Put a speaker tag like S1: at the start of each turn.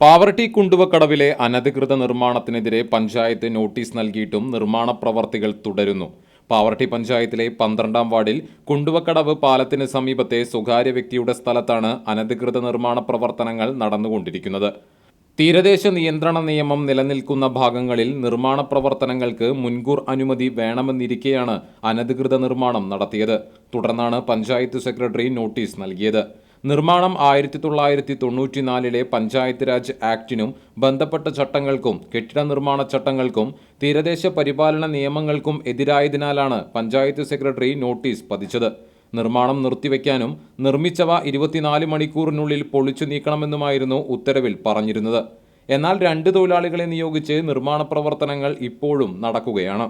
S1: പാവർട്ടി കുണ്ടുവക്കടവിലെ അനധികൃത നിർമ്മാണത്തിനെതിരെ പഞ്ചായത്ത് നോട്ടീസ് നൽകിയിട്ടും നിർമ്മാണ പ്രവർത്തികൾ തുടരുന്നു. പാവർട്ടി പഞ്ചായത്തിലെ പന്ത്രണ്ടാം വാർഡിൽ കുണ്ടുവക്കടവ് പാലത്തിന് സമീപത്തെ സ്വകാര്യ വ്യക്തിയുടെ സ്ഥലത്താണ് അനധികൃത നിർമ്മാണ പ്രവർത്തനങ്ങൾ നടന്നുകൊണ്ടിരിക്കുന്നത്. തീരദേശ നിയന്ത്രണ നിയമം നിലനിൽക്കുന്ന ഭാഗങ്ങളിൽ നിർമ്മാണ പ്രവർത്തനങ്ങൾക്ക് മുൻകൂർ അനുമതി വേണമെന്നിരിക്കെയാണ് അനധികൃത നിർമ്മാണം നടത്തിയത്. തുടർന്നാണ് പഞ്ചായത്ത് സെക്രട്ടറി നോട്ടീസ് നൽകിയത്. നിർമ്മാണം ആയിരത്തി തൊള്ളായിരത്തി തൊണ്ണൂറ്റിനാലിലെ പഞ്ചായത്ത് രാജ് ആക്ടിനും ബന്ധപ്പെട്ട ചട്ടങ്ങൾക്കും കെട്ടിട നിർമ്മാണ ചട്ടങ്ങൾക്കും തീരദേശ പരിപാലന നിയമങ്ങൾക്കും എതിരായതിനാലാണ് പഞ്ചായത്ത് സെക്രട്ടറി നോട്ടീസ് പതിച്ചത്. നിർമ്മാണം നിർത്തിവെക്കാനും നിർമ്മിച്ചവ ഇരുപത്തിനാല് മണിക്കൂറിനുള്ളിൽ പൊളിച്ചു നീക്കണമെന്നുമായിരുന്നു ഉത്തരവിൽ പറഞ്ഞിരുന്നത്. എന്നാൽ രണ്ട് തൊഴിലാളികളെ നിയോഗിച്ച് നിർമ്മാണ പ്രവർത്തനങ്ങൾ ഇപ്പോഴും നടക്കുകയാണ്.